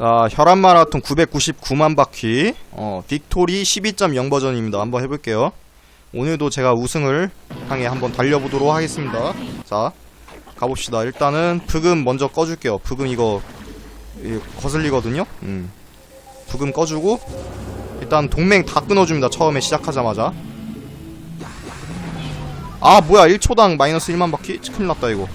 자, 혈압 마라톤 999만 바퀴, 어, 빅토리 12.0 버전입니다. 한번 해볼게요. 오늘도 제가 우승을 향해 한번 달려보도록 하겠습니다. 자, 가봅시다. 일단은 브금 먼저 꺼줄게요. 브금 이거 이, 거슬리거든요. 음. 브금 꺼주고 일단 동맹 다 끊어줍니다. 처음에 시작하자마자. 아 뭐야 1초당 마이너스 1만 바퀴? 큰일 났다 이거.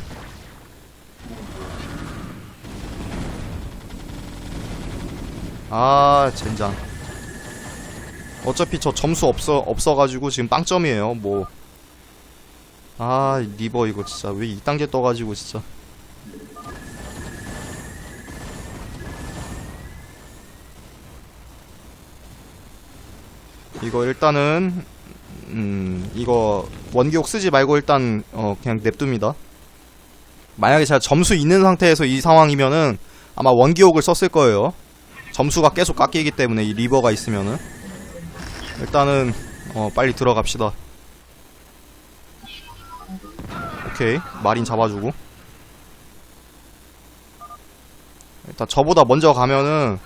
아 젠장. 어차피 저 점수 없어 없어가지고 지금 빵점이에요. 뭐. 아 리버 이거 진짜 왜 2단계 떠가지고 진짜. 이거 일단은 음 이거 원기옥 쓰지 말고 일단 어 그냥 냅둡니다. 만약에 제가 점수 있는 상태에서 이 상황이면은 아마 원기옥을 썼을 거예요. 점수가 계속 깎이기 때문에 이 리버가 있으면은 일단은 어 빨리 들어갑시다. 오케이 마린 잡아주고 일단 저보다 먼저 가면은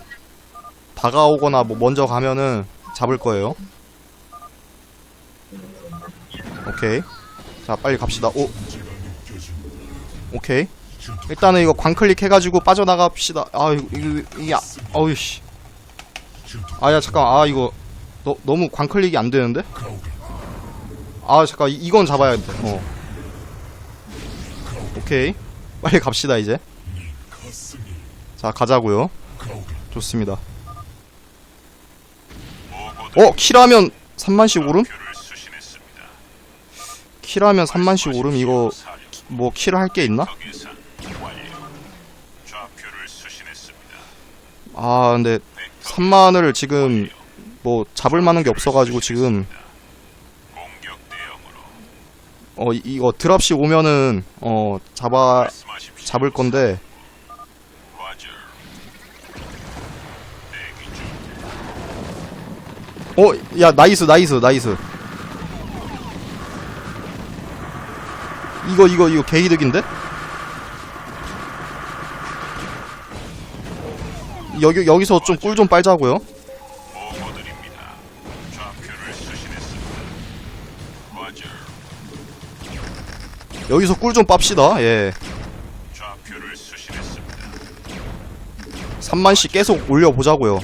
다가오거나 뭐 먼저 가면은 잡을 거예요. 오케이. 자, 빨리 갑시다. 오. 오케이. 일단은 이거 광클릭 해가지고 빠져나갑시다. 아, 이거, 이거, 이게, 아, 어우, 씨. 아, 야, 잠깐. 아, 이거, 너, 너무 광클릭이 안 되는데? 아, 잠깐. 이- 이건 잡아야 돼. 어. 오케이. 빨리 갑시다, 이제. 자, 가자고요 좋습니다. 어 킬하면 3만씩 오름? 킬하면 3만씩 오름 이거 뭐킬할게 있나? 아 근데 3만을 지금 뭐 잡을 만한 게 없어가지고 지금 어 이- 이거 드랍시 오면은 어 잡아 잡을 건데 어 야 나이스 나이스 나이스 이거 이거 이거 개이득인데? 여기 여기서 좀 꿀 좀 빨자고요. 여기서 꿀 좀 빱시다. 예. 3만씩 계속 올려 보자고요.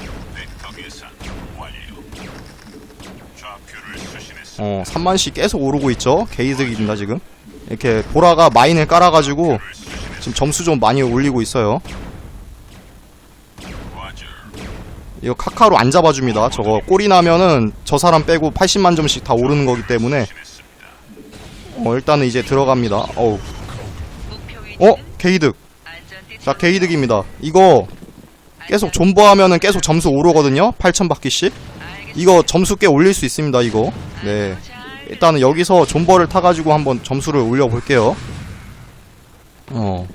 어, 3만씩 계속 오르고 있죠. 게이득입니다, 지금. 이렇게 보라가 마인을 깔아가지고 지금 점수 좀 많이 올리고 있어요. 이거 카카로 안 잡아줍니다. 저거 꼴이 나면은 저 사람 빼고 80만 점씩 다 오르는 거기 때문에 어, 일단은 이제 들어갑니다. 어우. 어? 게이득. 자, 게이득입니다. 이거 계속 존버하면은 계속 점수 오르거든요. 8천 바퀴씩. 이거 점수 꽤 올릴 수 있습니다, 이거. 네. 일단은 여기서 존버를 타가지고 한번 점수를 올려볼게요. 어.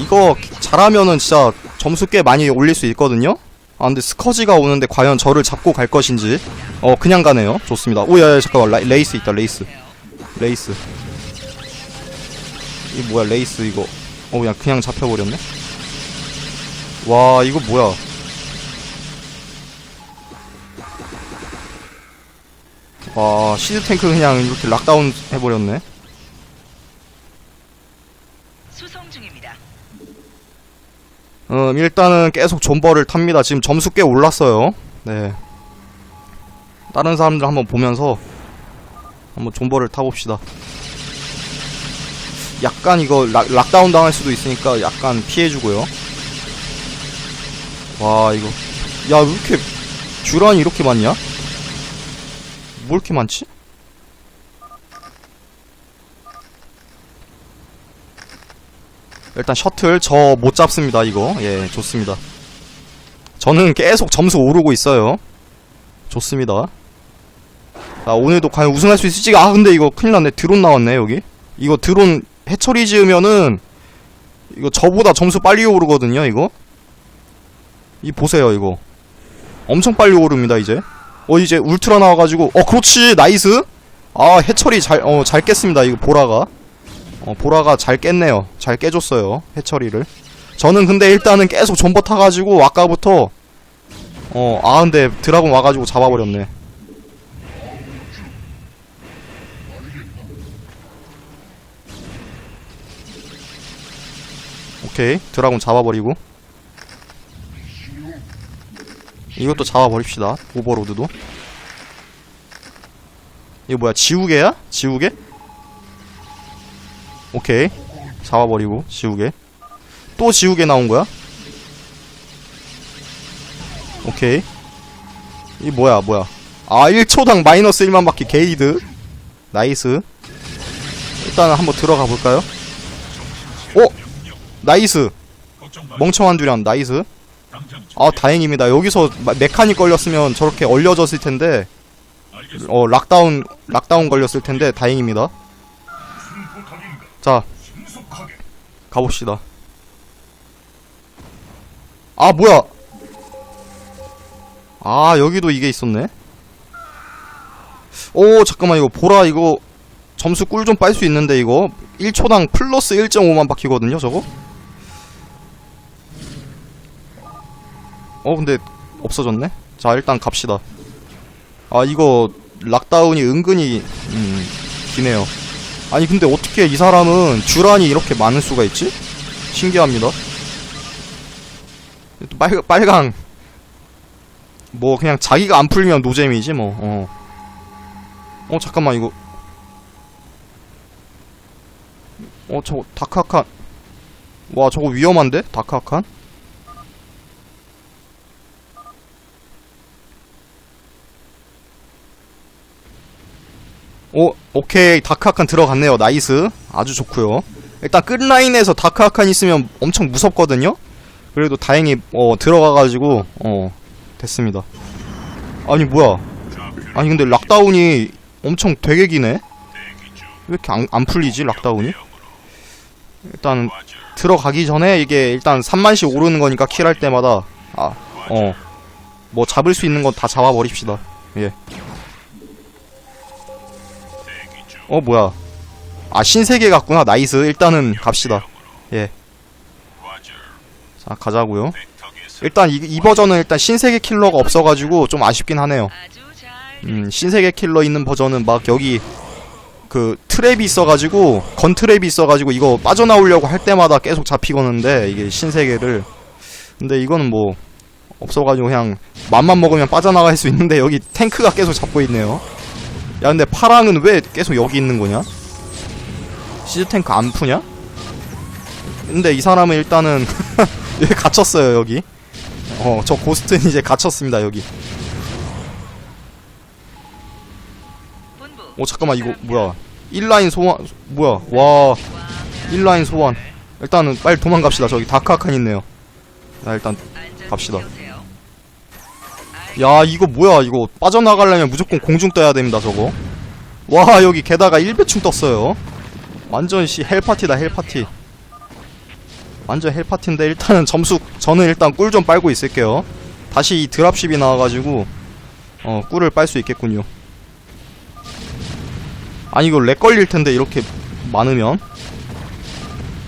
이거 잘하면은 진짜 점수 꽤 많이 올릴 수 있거든요? 아, 근데 스커지가 오는데 과연 저를 잡고 갈 것인지. 어, 그냥 가네요. 좋습니다. 오, 야, 야, 잠깐만. 라, 레이스 있다, 레이스. 레이스. 이 뭐야, 레이스 이거. 어, 그냥, 그냥 잡혀버렸네? 와, 이거 뭐야. 와 시드 탱크 그냥 이렇게 락다운 해버렸네. 수송 중입니다. 음 일단은 계속 존버를 탑니다. 지금 점수 꽤 올랐어요. 네. 다른 사람들 한번 보면서 한번 존버를 타봅시다. 약간 이거 락, 락다운 당할 수도 있으니까 약간 피해주고요. 와 이거 야 왜 이렇게 듀란이 이렇게 많냐? 뭐 이렇게 많지? 일단 셔틀 저 못 잡습니다 이거. 예 좋습니다. 저는 계속 점수 오르고 있어요. 좋습니다. 자 오늘도 과연 우승할 수 있을지 아 근데 이거 큰일 났네. 드론 나왔네 여기. 이거 드론 해처리 지으면은 이거 저보다 점수 빨리 오르거든요 이거. 이 보세요 이거. 엄청 빨리 오릅니다 이제. 어 이제 울트라 나와가지고 어 그렇지! 나이스! 아 해처리 잘어잘 깼습니다 이거 보라가 어 보라가 잘 깼네요. 잘 깨줬어요 해처리를. 저는 근데 일단은 계속 존버 타가지고 아까부터 어 아 근데 드라곤 와가지고 잡아버렸네. 오케이. 드라곤 잡아버리고. 이것도 잡아버립시다. 오버로드도. 이거 뭐야 지우개야? 지우개? 오케이. 잡아버리고 지우개. 또 지우개 나온 거야? 오케이. 이 뭐야 뭐야. 아 1초당 마이너스 1만 바퀴 게이드. 나이스. 일단은 한번 들어가 볼까요? 오! 나이스. 멍청한 두련 나이스. 아 다행입니다. 여기서 마- 메카닉 걸렸으면 저렇게 얼려졌을 텐데 어 락다운 락다운 걸렸을 텐데 다행입니다 자 가봅시다. 아 뭐야? 아 여기도 이게 있었네. 오 잠깐만 이거 보라 이거 점수 꿀 좀 빨 수 있는데 이거. 1초당 플러스 1.5만 바퀴거든요 저거? 어 근데 없어졌네? 자 일단 갑시다. 아 이거 락다운이 은근히 음 기네요. 아니 근데 어 떻게 이 사람은 듀란이 이렇게 많을 수가 있지? 신기합니다 또 빨, 빨강 뭐 그냥 자기가 안 풀면 노잼이지 뭐 어. 어 잠깐만 이거 어 저거 다크아칸 와 저거 위험한데? 다크아칸? 오, 오케이. 다크아칸 들어갔네요. 나이스. 아주 좋고요 일단 끝라인에서 다크아칸 있으면 엄청 무섭거든요? 그래도 다행히, 어, 들어가가지고, 어, 됐습니다. 아니, 뭐야. 아니, 근데 락다운이 엄청 되게 기네? 왜 이렇게 안, 안 풀리지, 락다운이? 일단, 들어가기 전에 이게 일단 3만씩 오르는 거니까 킬할 때마다, 아, 어, 뭐 잡을 수 있는 건 다 잡아버립시다. 예. 어 뭐야. 아 신세계 같구나. 나이스. 일단은 갑시다. 예. 자 가자고요. 일단 이, 이 버전은 일단 신세계 킬러가 없어가지고 좀 아쉽긴 하네요. 음 신세계 킬러 있는 버전은 막 여기 그 트랩이 있어가지고 건 트랩이 있어가지고 이거 빠져나오려고 할 때마다 계속 잡히거는데 이게 신세계를. 근데 이거는 뭐 없어가지고 그냥 맘만 먹으면 빠져나갈 수 있는데 여기 탱크가 계속 잡고 있네요 야 근데 파랑은 왜 계속 여기 있는 거냐? 시즈 탱크 안 푸냐? 근데 이 사람은 일단은 여기 갇혔어요 여기. 어 저 고스트는 이제 갇혔습니다 여기. 본부 어 잠깐만 이거 뭐야? 1라인 소환 뭐야? 와 1라인 소환. 일단은 빨리 도망갑시다. 저기 다크아칸 있네요. 자 일단 갑시다. 야 이거 뭐야 이거. 빠져나가려면 무조건 공중 떠야 됩니다 저거. 와 여기 게다가 1배충 떴어요. 완전 씨 헬파티다 헬파티. 완전 헬파티인데 일단은 점수 저는 일단 꿀 좀 빨고 있을게요. 다시 이 드랍십이 나와가지고 어 꿀을 빨 수 있겠군요. 아니 이거 렉 걸릴 텐데 이렇게 많으면.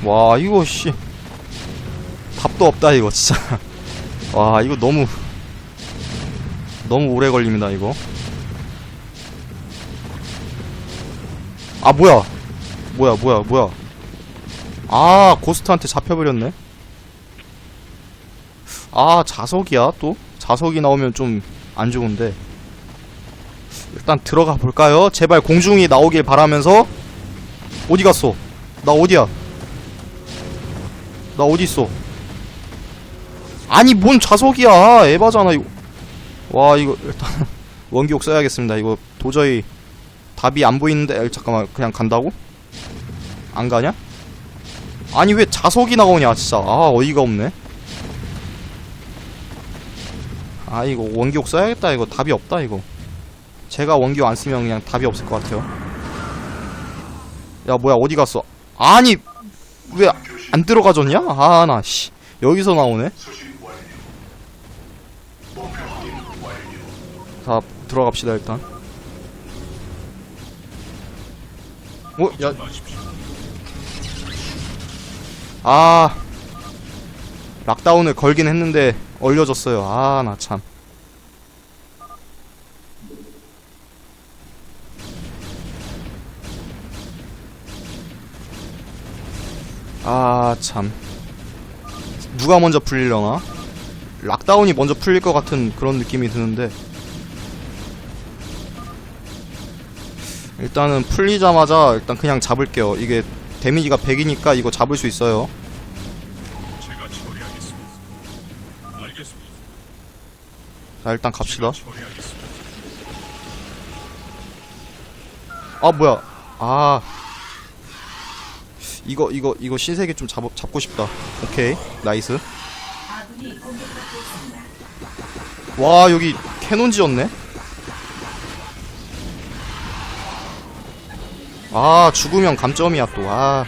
와 이거 씨. 답도 없다 이거 진짜. 와 이거 너무 너무 오래 걸립니다 이거. 아 뭐야? 뭐야 뭐야 뭐야? 아 고스트한테 잡혀버렸네. 아 자석이야 또? 자석이 나오면 좀 안 좋은데. 일단 들어가 볼까요? 제발 공중이 나오길 바라면서. 어디 갔어? 나 어디야? 나 어디 있어? 아니 뭔 자석이야? 에바잖아 이거 와 이거 일단 원기옥 써야겠습니다. 이거 도저히 답이 안 보이는데 에, 잠깐만 그냥 간다고? 안 가냐? 아니 왜 자석이 나오냐 진짜. 아 어이가 없네. 아 이거 원기옥 써야겠다. 이거 답이 없다 이거. 제가 원기옥 안 쓰면 그냥 답이 없을 것 같아요. 야 뭐야 어디 갔어? 아니 왜 안 들어가졌냐? 아나 씨. 여기서 나오네 자 들어갑시다 일단 어? 야 아 락다운을 걸긴 했는데 얼려졌어요. 아, 나 참. 아, 참. 누가 먼저 풀리려나? 락다운이 먼저 풀릴 것 같은 그런 느낌이 드는데. 일단은 풀리자마자 일단 그냥 잡을게요. 이게 데미지가 100이니까 이거 잡을 수 있어요. 자, 일단 갑시다. 아 뭐야. 아. 이거 이거 이거 신세계 좀 잡, 잡고 싶다. 오케이. 나이스. 와 여기 캐논 지었네 아 죽으면 감점이야 또 아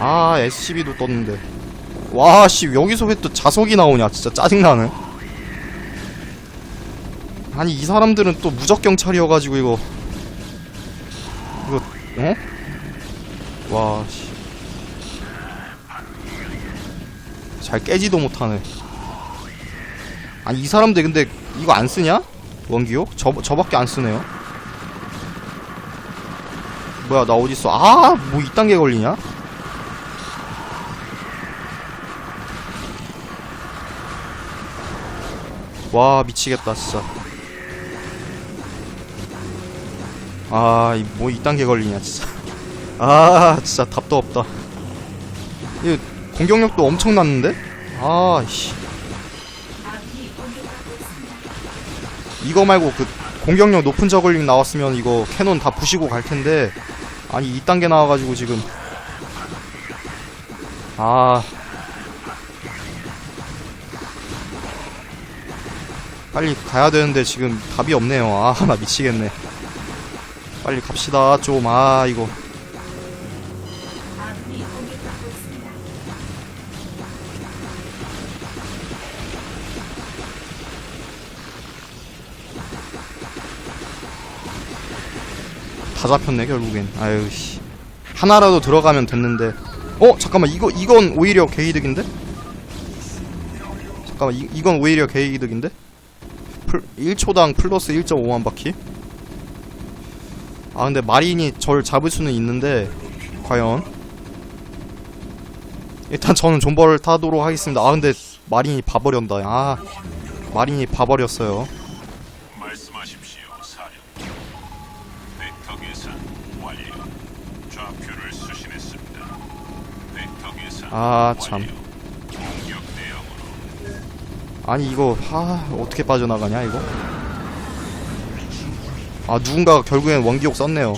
아 SCB도 떴는데 와씨 여기서 왜 또 자석이 나오냐 진짜 짜증나네 아니 이 사람들은 또 무적 경찰이어가지고 이거 이거 어? 와 씨. 잘 깨지도 못하네. 아니 이 사람들 근데 이거 안 쓰냐? 원기옥? 저 저밖에 안 쓰네요. 뭐야 나 어디 있어? 아뭐 이딴 게 걸리냐? 와 미치겠다 진짜. 아, 이뭐 이딴 게 걸리냐, 진짜. 아, 진짜 답도 없다. 이 공격력도 엄청났는데? 아, 씨. 이거 말고 그 공격력 높은 저글링 나왔으면 이거 캐논 다 부시고 갈 텐데. 아니, 이딴 게 나와가지고 지금. 아. 빨리 가야 되는데 지금 답이 없네요. 아, 나 미치겠네. 빨리 갑시다 좀 아 이거 다 잡혔네 결국엔. 아유 씨. 하나라도 들어가면 됐는데. 어 잠깐만 이거 이건 오히려 개이득인데? 잠깐만 이, 이건 오히려 개이득인데? 풀, 1초당 플러스 1.5만 바퀴? 아 근데 마린이 절 잡을 수는 있는데 과연? 일단 저는 존버를 타도록 하겠습니다. 아 근데 마린이 봐버렸다. 아 마린이 봐버렸어요 말씀하십시오, 사령. 벡터 계산 완료. 좌표를 수신했습니다. 벡터 계산 아, 참. 아니 이거 아 어떻게 빠져나가냐 이거 아 누군가가 결국엔 원기옥 썼네요.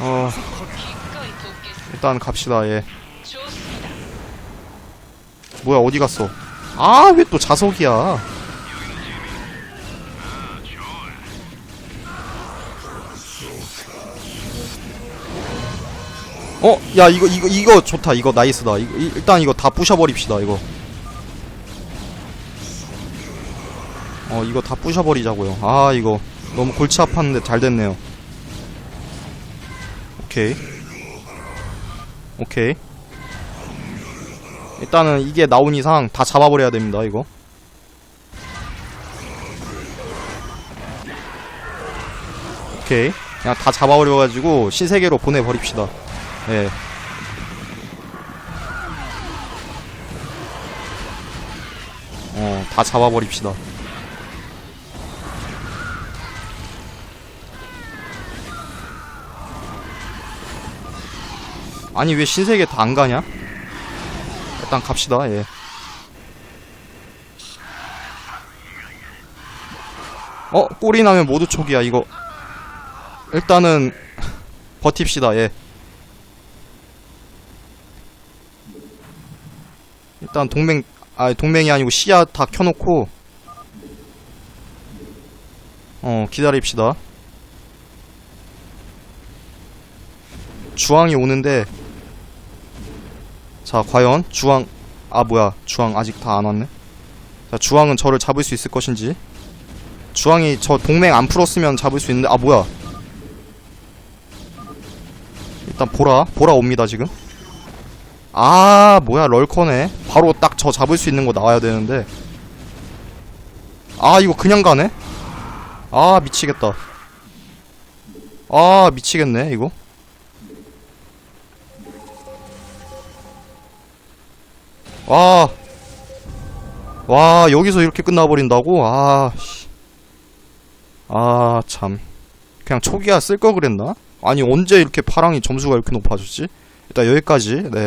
어. 일단 갑시다 예 좋습니다. 뭐야 어디 갔어 아 왜 또 자석이야 어, 야, 이거, 이거, 이거 좋다. 이거 나이스다. 이거, 이- 일단 이거 다 부셔버립시다, 이거. 어, 이거 다 부셔버리자고요. 아, 이거. 너무 골치 아팠는데 잘 됐네요. 오케이. 오케이. 일단은 이게 나온 이상 다 잡아버려야 됩니다, 이거. 오케이. 그냥 다 잡아버려가지고 신세계로 보내버립시다. 예. 어, 다 잡아버립시다. 아니, 왜 신세계 다 안 가냐? 일단 갑시다, 예. 어, 꼴이 나면 모두 촉이야, 이거. 일단은, 버팁시다, 예. 일단 동맹 아 동맹이 아니고 시야 다 켜놓고 어 기다립시다. 주황이 오는데 자 과연 주황 아 뭐야 주황 아직 다 안 왔네? 자 주황은 저를 잡을 수 있을 것인지. 주황이 저 동맹 안 풀었으면 잡을 수 있는데 아 뭐야? 일단 보라 보라 옵니다 지금. 아 뭐야 럴커네 바로 딱 저 잡을 수 있는 거 나와야 되는데 아 이거 그냥 가네 아 미치겠다 아 미치겠네 이거 와, 와 여기서 이렇게 끝나버린다고? 아, 씨. 아 참, 그냥 초기화 쓸걸 그랬나? 아니 언제 이렇게 파랑이 점수가 이렇게 높아졌지? 일단 여기까지 네